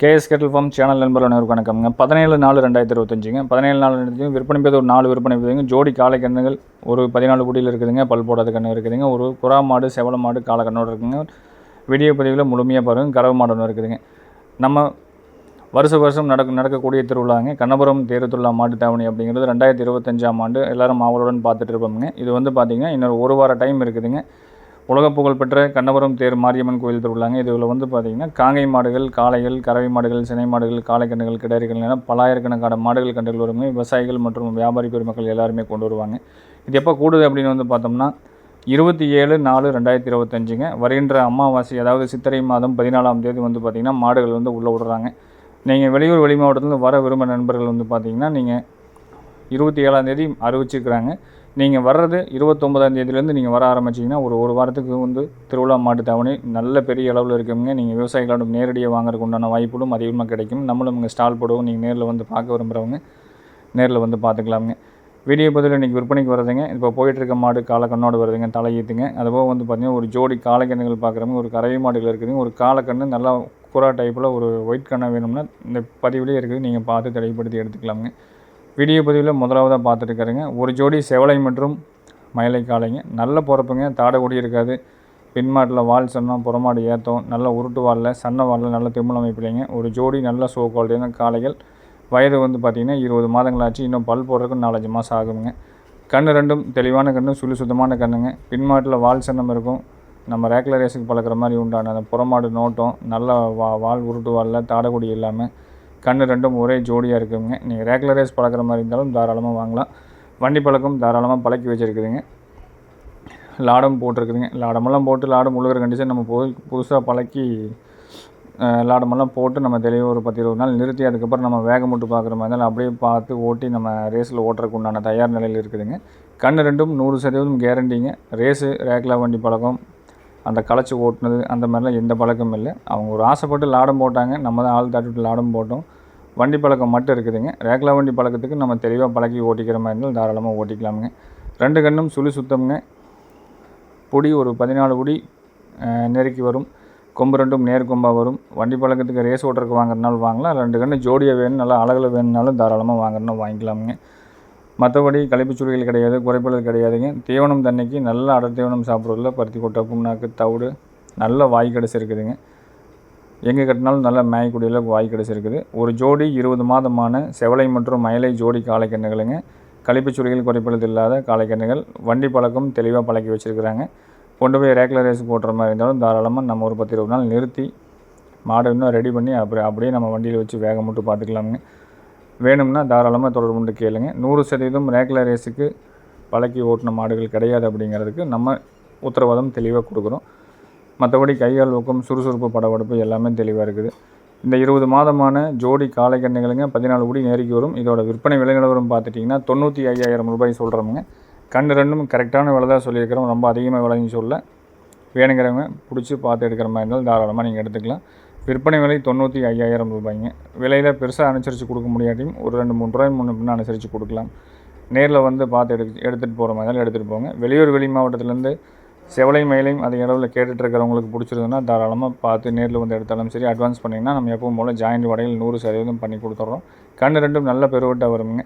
KS கேட்டல் form channel நண்பர் அனைவருக்கு வணக்கம்ங்க. பதினேழு நாலு ரெண்டாயிரத்தி இருபத்தஞ்சுங்க. பதினேழு நாலு ரெண்டாயிரத்தி விற்பனை பேர் ஒரு நாலு விற்பனை பேருங்க ஜோடி காளை கண்ணுகள் ஒரு பதினாலு குடியில் இருக்குதுங்க. பல் போடாத கண்ணு இருக்குதுங்க. ஒரு புறா மாடு செவல மாடு காலை கண்ணோடு இருக்குங்க வீடியோ பதிவில் முழுமையாக பாருங்கள் கறவை மாடு ஒன்று இருக்குதுங்க. நம்ம வருஷ வருஷம் நடக்க நடக்கக்கூடிய திருவிழாங்க. கண்ணபுரம் தேரு மாட்டு தாவணி அப்படிங்கிறது ரெண்டாயிரத்தி இருபத்தஞ்சாம் ஆண்டு எல்லாரும் ஆவலுடன் பார்த்துட்டு இருப்போம்ங்க. இது வந்து பார்த்திங்கன்னா இன்னொரு ஒரு வார டைம் இருக்குதுங்க. உலக புகழ்பெற்ற கண்ணபுரம் தேர் மாரியம்மன் கோயில் திருவிழாங்க. இதில் வந்து பார்த்திங்கன்னா காங்கை மாடுகள் காளைகள் கறவை மாடுகள் சினை மாடுகள் காளைக்கண்ணுகள் கிடாரிகள் என பலாயிரக்கணக்கான மாடுகள் கண்டுகள் வருங்க விவசாயிகள் மற்றும் வியாபாரி பெருமக்கள் எல்லாருமே கொண்டு வருவாங்க. இது எப்போ கூடுது அப்படின்னு வந்து பார்த்தோம்னா இருபத்தி ஏழு நாலு ரெண்டாயிரத்தி இருபத்தஞ்சுங்க. வருகின்ற அமாவாசை அதாவது சித்திரை மாதம் பதினாலாம் தேதி வந்து பார்த்திங்கன்னா மாடுகள் வந்து உள்ளே விடுறாங்க. நீங்கள் வெளியூர் வெளி மாவட்டத்தில் வர விரும்ப நண்பர்கள் வந்து பார்த்திங்கன்னா நீங்கள் இருபத்தி ஏழாம் தேதி அறிவிச்சிருக்கிறாங்க நீங்கள் வர்றது இருபத்தொம்பதாம் தேதியிலேருந்து நீங்கள் வர ஆரம்பிச்சிங்கன்னா ஒரு ஒரு வாரத்துக்கு வந்து திருவிழா மாட்டு தவணை நல்ல பெரிய அளவில் இருக்குங்க. நீங்கள் விவசாயிகளோட நேரடியாக வாங்குறதுக்கு உண்டான வாய்ப்புகளும் அதிகமாக கிடைக்கும். நம்மளும் இங்கே ஸ்டால் போடுவோம். நீங்கள் நேரில் வந்து பார்க்க விரும்புகிறவங்க நேரில் வந்து பார்த்துக்கலாமுங்க. வீடியோ பதில் இன்றைக்கி விற்பனைக்கு வருதுங்க இப்போ போயிட்டுருக்க மாடு காலக்கண்ணோடு வருதுங்க. தலையீத்துங்க அதுபோக வந்து பார்த்திங்கன்னா ஒரு ஜோடி காலக்கண்ணுகள் பார்க்குறவங்க ஒரு கறவை மாடுகள் இருக்குதுங்க. ஒரு காலக்கண்ணு நல்லா குரா டைப்பில் ஒரு ஒயிட் கண்ணை வேணும்னா இந்த பதிவுலேயே இருக்குது. நீங்கள் பார்த்து தெளிவுபடுத்தி எடுத்துக்கலாமுங்க. வீடியோ பதிவில் முதலாவதாக பார்த்துட்டுருக்காருங்க. ஒரு ஜோடி செவலை மற்றும் மயிலை காளைங்க. நல்ல பிறப்புங்க. தாடை இருக்காது. பின்மாட்டில் வால் சொன்னோம் புறமாடு ஏற்றம் நல்ல உருட்டு வாலில் சன்ன வாலில் நல்ல திம்மல் அமைப்பிலைங்க. ஒரு ஜோடி நல்ல சோ குவாலிட்டியான காளைகள். வயது வந்து பார்த்திங்கன்னா இருபது மாதங்களாச்சு. இன்னும் பல் போடுறதுக்கு நாலஞ்சு மாதம் ஆகுங்க கண் ரெண்டும் தெளிவான கண்ணு சுழி சுத்தமான கண்ணுங்க. பின்மாட்டில் வால் சன்னம் இருக்கும். நம்ம ரேக்ல ரேஸுக்கு பழக்கிற மாதிரி உண்டான அந்த புறமாடு நோட்டம் நல்ல வா வால் உருட்டு வாலில் தாடகுடி இல்லாமல் கண் ரெண்டும் ஒரே ஜோடியாக இருக்குங்க. நீங்கள் ரேகுலர் ரேஸ் பழக்கிற மாதிரி இருந்தாலும் தாராளமாக வாங்கலாம். வண்டி பழக்கம் தாராளமாக பழக்கி வச்சுருக்குதுங்க. லாடம் போட்டிருக்குதுங்க. லாடமெல்லாம் போட்டு லாடம் முழுகிற கண்டிஷன் நம்ம போய் புதுசாக பழக்கி லாடமெல்லாம் போட்டு நம்ம தெளிவாக ஒரு பத்து இருபது நாள் நிறுத்தி அதுக்கப்புறம் நம்ம வேகம் மட்டும் பார்க்குற மாதிரி இருந்தாலும் அப்படியே பார்த்து ஓட்டி நம்ம ரேஸில் ஓட்டுறதுக்கு உண்டான தயார் நிலையில் இருக்குதுங்க. கண் ரெண்டும் நூறு சதவீதம் கேரண்டிங்க ரேஸு ரேக்லா வண்டி பழக்கம். அந்த களைச்சி ஓட்டினது அந்த மாதிரிலாம் எந்த பழக்கமும் இல்லை. அவங்க ஒரு ஆசைப்பட்டு லாடம் போட்டாங்க. நம்ம தான் ஆள் தாட்டிட்டு லாடம் போட்டோம். வண்டி பழக்கம் மட்டும் இருக்குதுங்க. ரேக்லா வண்டி பழக்கத்துக்கு நம்ம தெளிவாக பழக்கி ஓட்டிக்கிற மாதிரி இருந்தால் தாராளமாக ஓட்டிக்கலாமுங்க. ரெண்டு கண்ணும் சுழி சுத்தம்ங்க. பொடி ஒரு பதினாலு பொடி நெருக்கி வரும். கொம்பு ரெண்டும் நேர் கொம்பாக வரும். வண்டி பழக்கத்துக்கு ரேஸ் ஓட்டுறதுக்கு வாங்குறதுனாலும் வாங்கலாம். ரெண்டு கண்ணு ஜோடியாக வேணும் நல்லா அழகில் வேணும்னாலும் தாராளமாக வாங்குறதுனா வாங்கிக்கலாமுங்க. மற்றபடி கழிப்புச்சுருகள் கிடையாது குறைபாடுகள் கிடையாதுங்க. தீவனம் தண்ணிக்கு நல்ல அடர் தீவனம் சாப்பிட்றதுல பருத்தி கொட்டை புண்ணாக்கு தவிடு நல்ல வாய் கடைசி இருக்குதுங்க. எங்கே கட்டினாலும் நல்ல மேய்க்குடியில் வாய் கடைசி இருக்குது. ஒரு ஜோடி இருபது மாதமான செவலை மற்றும் மயிலை ஜோடி காளைக்கண்ணுகளுங்க கழிப்புச்சுருகள் குறைபாடு இல்லாத காளைக்கண்ணுகள் வண்டி பழக்கம் தெளிவாக பழக்கி வச்சுருக்குறாங்க. கொண்டு போய் ரேகுலர் ரேஸ் போட்டுற மாதிரி இருந்தாலும் தாராளமாக நம்ம ஒரு பத்து இருபது நாள் நிறுத்தி மாடு இன்னும் ரெடி பண்ணி அப்புறம் அப்படியே நம்ம வண்டியில் வச்சு வேகம் மட்டும் பார்த்துக்கலாமுங்க. வேணும்னா தாராளமாக தொடர்பு கொண்டு கேளுங்க. நூறு சதவீதம் ரேகுலர் ரேஸுக்கு பழக்கி ஓட்டின மாடுகள் கிடையாது அப்படிங்கிறதுக்கு நம்ம உத்தரவாதம் தெளிவாக கொடுக்குறோம். மற்றபடி கையால் ஊக்கம் சுறுசுறுப்பு படபடப்பு எல்லாமே தெளிவாக இருக்குது. இந்த இருபது மாதமான ஜோடி காலை கண்ணுகளுங்க பதினாலு கோடி நேருக்கு வரும். இதோட விற்பனை விலை நிலவரம் பார்த்துட்டிங்கன்னா தொண்ணூற்றி ஐயாயிரம் ரூபாய் சொல்கிறோமுங்க கண் ரெண்டும் கரெக்டான விலை தான் சொல்லியிருக்கிறோம். ரொம்ப அதிகமாக விலைன்னு சொல்ல. வேணுங்கிறவங்க பிடிச்சி பார்த்து எடுக்கிற மாதிரி இருந்தாலும் தாராளமாக நீங்கள் எடுத்துக்கலாம். விற்பனை விலை தொண்ணூற்றி ஐயாயிரம் ரூபாய்ங்க. விலையில் பெருசாக அனுசரித்து கொடுக்க முடியாட்டியும் ஒரு ரெண்டு மூணு ரூபாய் முன்ன பின்ன அனுசரித்து கொடுக்கலாம். நேரில் வந்து பார்த்து எடு எடுத்துகிட்டு போகிற மாதிரி எடுத்துகிட்டு போங்க. வெளியூர் வெளி மாவட்டத்துலேருந்து செவலை மயிலையும் அதே அளவில் கேட்டுட்ருக்கிறவங்களுக்கு பிடிச்சிருந்ததுன்னா தாராளமாக பார்த்து நேரில் வந்து எடுத்தாலும் சரி. அட்வான்ஸ் பண்ணிங்கன்னா நம்ம எப்பவும் போல் ஜாயிண்ட் வடையில் நூறு சதவீதம் பண்ணி கொடுத்துட்றோம் கண் ரெண்டும் நல்ல பெருவட்டாக வருங்க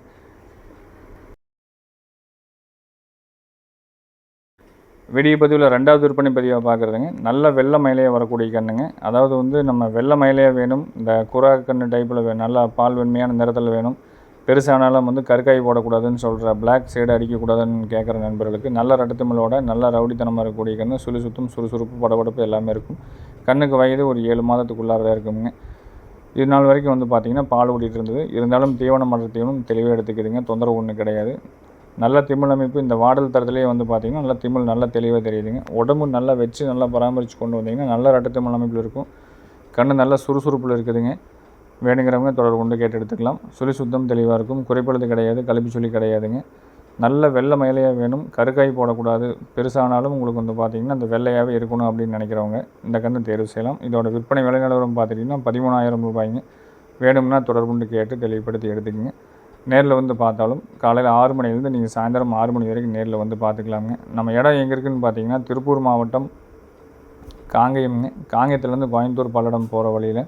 வெடிய பதிவில் ரெண்டாவது விற்பனை பதிவாக பார்க்குறதுங்க நல்ல வெள்ளை மயிலையாக வரக்கூடிய கண்ணுங்க. அதாவது வந்து நம்ம வெள்ளை மயிலையாக வேணும். இந்த குரா கண்ணு டைப்பில் வேணும் நல்லா பால் வெண்மையான நிறத்தில் வேணும். பெருசானாலும் வந்து கருக்காய் போடக்கூடாதுன்னு சொல்கிற பிளாக் சைடு அடிக்கக்கூடாதுன்னு கேட்குற நண்பர்களுக்கு நல்ல ரட்டத்தமிழோட நல்ல ரவுடித்தனமாக இருக்கக்கூடிய கண்ணு சுழி சுத்தம் சுறுசுறுப்பு படபடப்பு எல்லாமே இருக்கும். கண்ணுக்கு வயது ஒரு ஏழு மாதத்துக்குள்ளாரதான் இருக்குங்க. இது நாள் வரைக்கும் வந்து பார்த்திங்கன்னா பால் ஓடிட்டு இருந்தது. இருந்தாலும் தீவனம் மற்ற தீவனம் தெளிவாக எடுத்துக்கிதுங்க தொந்தரவு ஒன்றும் கிடையாது. நல்ல திமிழ் அமைப்பு இந்த வாடல் தரத்துலேயே வந்து பார்த்திங்கன்னா நல்ல திமிழ் நல்லா தெளிவாக தெரியுதுங்க. உடம்பு நல்லா வச்சு நல்லா பராமரித்து கொண்டு வந்தீங்கன்னா நல்ல ரெட்ட திமிழ் அமைப்பில் இருக்கும். கண் நல்லா சுறுசுறுப்பில் இருக்குதுங்க. வேணுங்கிறவங்க தொடர்பு கொண்டு கேட்டு எடுத்துக்கலாம். சுழி சுத்தம் தெளிவாக இருக்கும். குறைப்படுது கிடையாது கழிப்பு சொல்லி கிடையாதுங்க. நல்ல வெள்ளை மயிலையாக வேணும். கருக்காய் போடக்கூடாது. பெருசானாலும் உங்களுக்கு வந்து பார்த்திங்கன்னா அந்த வெள்ளையாகவே இருக்கணும் அப்படின்னு நினைக்கிறவங்க இந்த கன்று தேர்வு செய்யலாம். இதோட விற்பனை விலை நிலவரம் பார்த்துட்டிங்கன்னா பதிமூணாயிரம் ரூபாய்ங்க. வேணும்னா தொடர்புண்டு கேட்டு தெளிவுபடுத்தி எடுத்துக்கங்க. நேரில் வந்து பார்த்தாலும் காலையில் ஆறு மணிலேருந்து நீங்கள் சாயந்தரம் ஆறு மணி வரைக்கும் நேரில் வந்து பார்த்துக்கலாமுங்க. நம்ம இடம் எங்கே இருக்குதுன்னு பார்த்தீங்கன்னா திருப்பூர் மாவட்டம் காங்கேயம்ங்க. காங்கேயத்துலேருந்து கோயம்புத்தூர் பல்லடம் போகிற வழியில்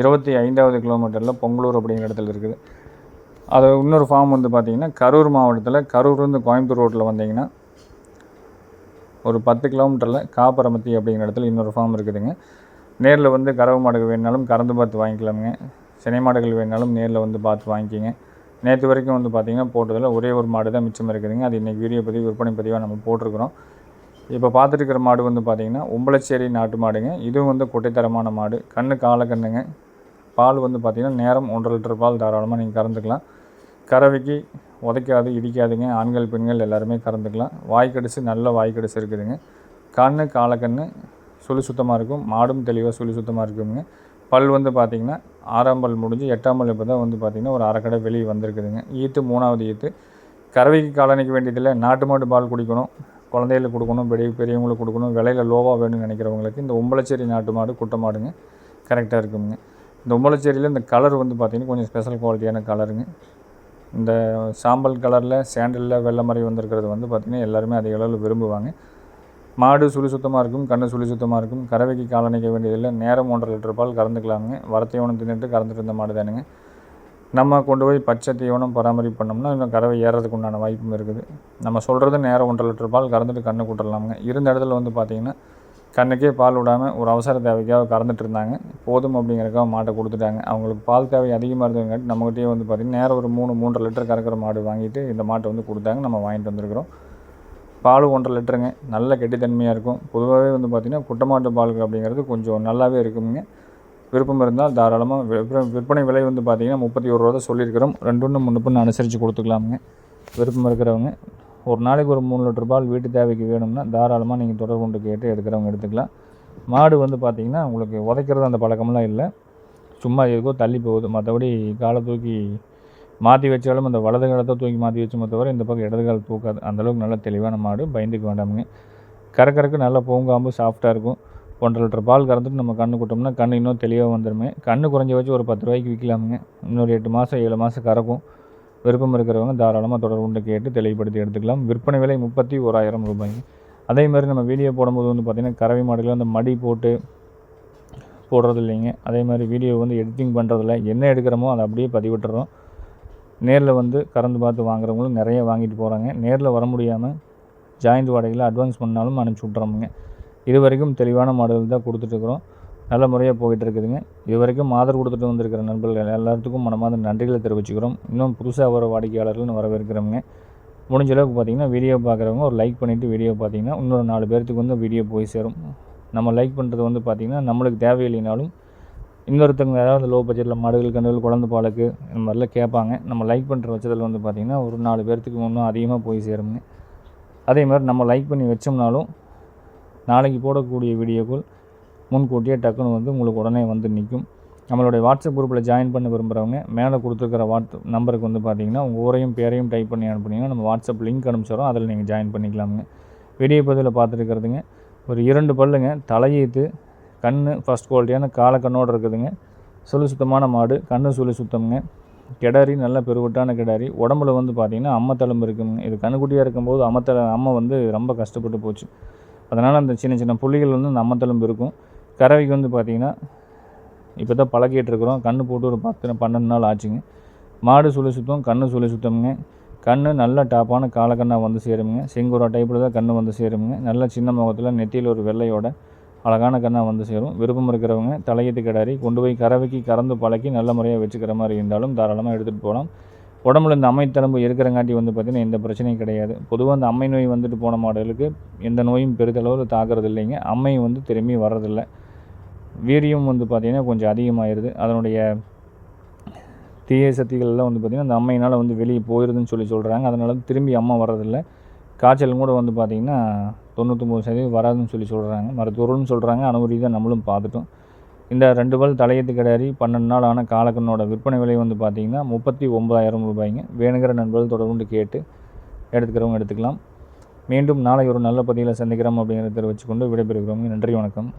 இருபத்தி ஐந்தாவது கிலோமீட்டரில் பொங்கலூர் அப்படிங்கிற இடத்துல இருக்குது. அது இன்னொரு ஃபார்ம் வந்து பார்த்திங்கன்னா கரூர் மாவட்டத்தில் கரூர்லேருந்து கோயம்புத்தூர் ரோட்டில் வந்தீங்கன்னா ஒரு பத்து கிலோமீட்டரில் காப்பரமத்தி அப்படிங்கிற இடத்துல இன்னொரு ஃபார்ம் இருக்குதுங்க. நேரில் வந்து கறவை மாடுகள் வேணாலும் கறந்து பார்த்து வாங்கிக்கலாமுங்க. சினை மாடுகள் வேணுனாலும் நேரில் வந்து பார்த்து வாங்கிக்கிங்க. நேற்று வரைக்கும் வந்து பார்த்திங்கன்னா போட்டதில் ஒரே ஒரு மாடு தான் மிச்சம் இருக்குதுங்க. அது இன்றைக்கி வீடியோ பதிவு விற்பனை பதிவாக நம்ம போட்டிருக்கிறோம். இப்போ பார்த்துட்டு மாடு வந்து பார்த்திங்கன்னா உம்பளச்சேரி நாட்டு மாடுங்க. இதுவும் வந்து குட்டைத்தரமான மாடு. கண்ணு கால கண்ணுங்க. பால் வந்து பார்த்திங்கன்னா நேரம் ஒன்றரை லிட்டர் பால் தாராளமாக நீங்கள் கறந்துக்கலாம். கறவைக்கு உதைக்காது இடிக்காதுங்க. ஆண்கள் பெண்கள் எல்லாருமே கறந்துக்கலாம். வாய்க்கடிச்சு நல்ல வாய்க்கடிச்சு இருக்குதுங்க. கண்ணு காலக்கண்ணு சுழி சுத்தமாக இருக்கும். மாடும் தெளிவாக சுழி சுத்தமாக இருக்குங்க. பல் வந்து பார்த்திங்கன்னா ஆறாம் பல் முடிஞ்சு எட்டாம் பல் இப்போ தான் வந்து பார்த்திங்கன்னா ஒரு அரைக்கடை வெளியே வந்திருக்குதுங்க. ஈத்து மூணாவது ஈத்து. கறவைக்கு காலணிக்க வேண்டியதில்லை. நாட்டு மாட்டு பால் குடிக்கணும். குழந்தைகளுக்கு கொடுக்கணும். பெரிய பெரியவங்களுக்கு கொடுக்கணும். விலையில் லோவாக வேணும்னு நினைக்கிறவங்களுக்கு இந்த உம்பளச்சேரி நாட்டு மாடு குட்டை மாடுங்க கரெக்டாக இருக்குங்க. இந்த உம்பளச்சேரியில் இந்த கலர் வந்து பார்த்திங்கன்னா கொஞ்சம் ஸ்பெஷல் குவாலிட்டியான கலருங்க இந்த சாம்பல் கலரில் சேண்டலில் வெள்ளை மாதிரி வந்திருக்கிறது வந்து பார்த்திங்கன்னா எல்லாருமே அதிக அளவில் விரும்புவாங்க. மாடு சுழி சுத்தமாக இருக்கும் கண்ணு சுழி சுத்தமாக இருக்கும். கறவைக்கு காலணிக்க வேண்டியதில்லை. நேரம் ஒன்றரை லிட்டர் பால் கறந்துக்கலாமுங்க. வர தீவனம் தின்னுட்டு கறந்துட்டு இருந்த மாடு தானுங்க. நம்ம கொண்டு போய் பச்சை தீவனம் பராமரிப்பு பண்ணோம்னா இன்னும் கறவை ஏறதுக்கு உண்டான வாய்ப்பும் இருக்குது. நம்ம சொல்கிறது நேரம் ஒன்றரை லிட்டர் பால் கறந்துட்டு கண்ணு கூட்டலாமுங்க. இருந்த இடத்துல வந்து பார்த்திங்கன்னா கண்ணுக்கே பால் விடாமல் ஒரு அவசர தேவைக்காக கறந்துட்டு இருந்தாங்க. போதும் அப்படிங்கிறக்காக மாட்டை கொடுத்துட்டாங்க. அவங்களுக்கு பால் தேவை அதிகமாக இருந்ததுங்காட்டி நம்மகிட்டயே வந்து பார்த்திங்கன்னா நேரம் ஒரு மூணு மூன்றரை லிட்டர் கறக்கிற மாடு வாங்கிட்டு இந்த மாட்டை வந்து கொடுத்தாங்க. நம்ம வாங்கிட்டு வந்திருக்கிறோம். பால் ஒன்றரை லிட்டருங்க. நல்ல கெட்டித்தன்மையாக இருக்கும். பொதுவாகவே வந்து பார்த்திங்கன்னா குட்டமாட்டு பால் அப்படிங்கிறது கொஞ்சம் நல்லாவே இருக்குங்க. விருப்பம் இருந்தால் தாராளமாக விற்பனை விற்பனை விலை வந்து பார்த்திங்கன்னா முப்பத்தி ஒரு ரூபா தான் சொல்லியிருக்கிறோம். ரெண்டு ஒன்று மூணு பொண்ணு அனுசரித்து கொடுத்துக்கலாமுங்க. விருப்பம் இருக்கிறவங்க ஒரு நாளைக்கு ஒரு மூணு லிட்டர் பால் வீட்டு தேவைக்கு வேணும்னா தாராளமாக நீங்கள் தொடர்பு கொண்டு கேட்டு எடுக்கிறவங்க எடுத்துக்கலாம். மாடு வந்து பார்த்திங்கன்னா உங்களுக்கு உதைக்கிறது அந்த பழக்கம்லாம் இல்லை. சும்மா எதுக்கோ தள்ளி போகுது. மற்றபடி காலை தூக்கி மாற்றி வச்சாலும் அந்த வலது காலத்தை தூக்கி மாற்றி வச்சுமே தவிர இந்த பக்கம் இடது காலம் தூக்காது. அந்தளவுக்கு நல்லா தெளிவான மாடு. பயந்துக்க வேண்டாமுங்க. கறக்கறக்கு நல்லா பூங்காம்பு சாஃப்டாக இருக்கும். ஒன்றரை லிட்டர் பால் கறந்துட்டு நம்ம கண்ணு கொடுத்தோம்னா கண்ணு இன்னும் தெளிவாக வந்துடுமே கண்ணு குறைஞ்சி வச்சு ஒரு பத்து ரூபாய்க்கு விற்கலாமுங்க இன்னொரு எட்டு மாதம் ஏழு மாதம் கறக்கும். விருப்பம் இருக்கிறவங்க தாராளமாக தொடர்புண்டு கேட்டு தெளிவுபடுத்தி எடுத்துக்கலாம். விற்பனை விலை முப்பத்தி ஓராயிரம் ரூபாய்ங்க. அதே மாதிரி நம்ம வீடியோ போடும்போது வந்து பார்த்திங்கன்னா கறவை மாடுகள் அந்த மடி போட்டு போடுறது இல்லைங்க. அதே மாதிரி வீடியோ வந்து எடிட்டிங் பண்ணுறதில்ல என்ன எடுக்கிறோமோ அதை அப்படியே பதிவிட்டுறோம். நேரில் வந்து கறந்து பார்த்து வாங்குறவங்களும் நிறைய வாங்கிட்டு போகிறாங்க நேரில் வர முடியாமல் ஜாயிண்ட் வாடகையில் அட்வான்ஸ் பண்ணாலும் அனுப்பிச்சி விட்றோமுங்க இது வரைக்கும் தெளிவான மாடல் தான் கொடுத்துட்ருக்குறோம் நல்ல முறையாக போயிட்டு இருக்குதுங்க. இது வரைக்கும் ஆதரவு கொடுத்துட்டு வந்திருக்கிற நண்பர்கள் எல்லாத்துக்கும் மனமாத நன்றிகளை தெரிவிச்சுக்கிறோம். இன்னும் புதுசாக வர வாடிக்கையாளர்கள் வரவேற்கிறவங்க முடிஞ்ச அளவுக்கு பார்த்தீங்கன்னா வீடியோ பார்க்குறவங்க ஒரு லைக் பண்ணிவிட்டு வீடியோ பார்த்தீங்கன்னா இன்னொரு நாலு பேர்த்துக்கு வந்து வீடியோ போய் சேரும். நம்ம லைக் பண்ணுறது வந்து பார்த்திங்கன்னா நம்மளுக்கு தேவையில்லைனாலும் இன்னொருத்தவங்க ஏதாவது லோ பட்ஜெட்டில் மாடுகள் கண்டுகள் குழந்த பாலுக்கு இந்த மாதிரிலாம் கேட்பாங்க. நம்ம லைக் பண்ணுற பட்சத்தில் வந்து பார்த்திங்கன்னா ஒரு நாலு பேர்த்துக்கு இன்னும் அதிகமாக போய் சேருங்க அதே மாதிரி நம்ம லைக் பண்ணி வச்சோம்னாலும் நாளைக்கு போடக்கூடிய வீடியோக்கள் முன்கூட்டியே டக்குன்னு வந்து உங்களுக்கு உடனே வந்து நிற்கும் நம்மளுடைய வாட்ஸ்அப் குரூப்பில் ஜாயின் பண்ண விரும்புகிறவங்க மேலே கொடுத்துருக்கிற வாட்ஸ் நம்பருக்கு வந்து பார்த்தீங்கன்னா உங்கள் ஊரையும் பேரையும் டைப் பண்ணி அனுப்புனீங்கன்னா நம்ம வாட்ஸ்அப் லிங்க் அனுப்பிச்சிடும் அதில் நீங்கள் ஜாயின் பண்ணிக்கலாமுங்க. வீடியோ பதிவில் பார்த்துருக்கிறதுங்க. ஒரு இரண்டு பல்லுங்க தலையீத்து கண் ஃபஸ்ட் குவாலிட்டியான காலக்கண்ணோடு இருக்குதுங்க. சுழி சுத்தமான மாடு கண்ணு சுழி சுத்தம்ங்க. கிடாரி நல்ல பெருவட்டான கிடாரி. உடம்புல வந்து பார்த்திங்கன்னா அம்மத்தளம்பு இருக்குங்க. இது கண்ணுக்குட்டியாக இருக்கும்போது அம்மத்தள அம்மை வந்து ரொம்ப கஷ்டப்பட்டு போச்சு. அதனால் அந்த சின்ன சின்ன புள்ளிகள் வந்து அந்த அம்மத்தளம்பு இருக்கும். கறவைக்கு வந்து பார்த்திங்கன்னா இப்போ தான் பழக்கிட்டு இருக்கிறோம் கண்ணு போட்டு ஒரு பத்து பன்னெண்டு நாள் ஆச்சுங்க. மாடு சுழி சுத்தம் கண்ணு சுழி சுத்தமுங்க. கண்ணு நல்ல டாப்பான காலக்கண்ணாக வந்து சேருமுங்க. செங்குரா டைப்பில் தான் கண்ணு வந்து சேருமுங்க. நல்ல சின்ன முகத்தில் நெத்தியில் ஒரு வெள்ளையோட அழகான கண்ணை வந்து சேரும். விருப்பம் இருக்கிறவங்க தலையீத்து கிடாரி கொண்டு போய் கறவைக்கு கறந்து பழக்கி நல்ல முறையாக வச்சுக்கிற மாதிரி இருந்தாலும் தாராளமாக எடுத்துகிட்டு போகலாம் உடம்புல இந்த அம்மைத்தளம்பு இருக்கிறங்காட்டி வந்து பார்த்திங்கன்னா எந்த பிரச்சனையும் கிடையாது. பொதுவாக அந்த அம்மை நோய் வந்துட்டு போன மாடலுக்கு எந்த நோயும் பெரிதளவில் தாக்குறது இல்லைங்க. அம்மை வந்து திரும்பி வர்றதில்லை. வீரியம் வந்து பார்த்திங்கன்னா கொஞ்சம் அதிகமாகிடுது அதனுடைய தீய சக்திகள்லாம் வந்து பார்த்திங்கன்னா அந்த அம்மையினால் வந்து வெளியே போயிடுதுன்னு சொல்லி சொல்கிறாங்க அதனால திரும்பி அம்மா வர்றதில்லை. காய்ச்சல் கூட வந்து பார்த்திங்கன்னா தொண்ணூற்றொம்பது சதவீதம் வராதுன்னு சொல்லி சொல்கிறாங்க மருத்துவர்கள்னு சொல்கிறாங்க அனுமதி நம்மளும் பார்த்துட்டோம். இந்த ரெண்டு பல் தலையத்து கிடாரி பன்னெண்டு நாள் ஆன காலக்கண்ணோட விற்பனை விலை வந்து பார்த்திங்கன்னா முப்பத்தி ஒம்பதாயிரம் ரூபாய்ங்க. வேணுங்கிற நண்பர்கள் தொடர்ந்து கேட்டு எடுத்துக்கிறவங்க எடுத்துக்கலாம். மீண்டும் நாளை ஒரு நல்ல பதிவில் சந்திக்கிறோம் அப்படிங்கிறத வச்சுக்கொண்டு விடைபெறுகிறோம். நன்றி வணக்கம்.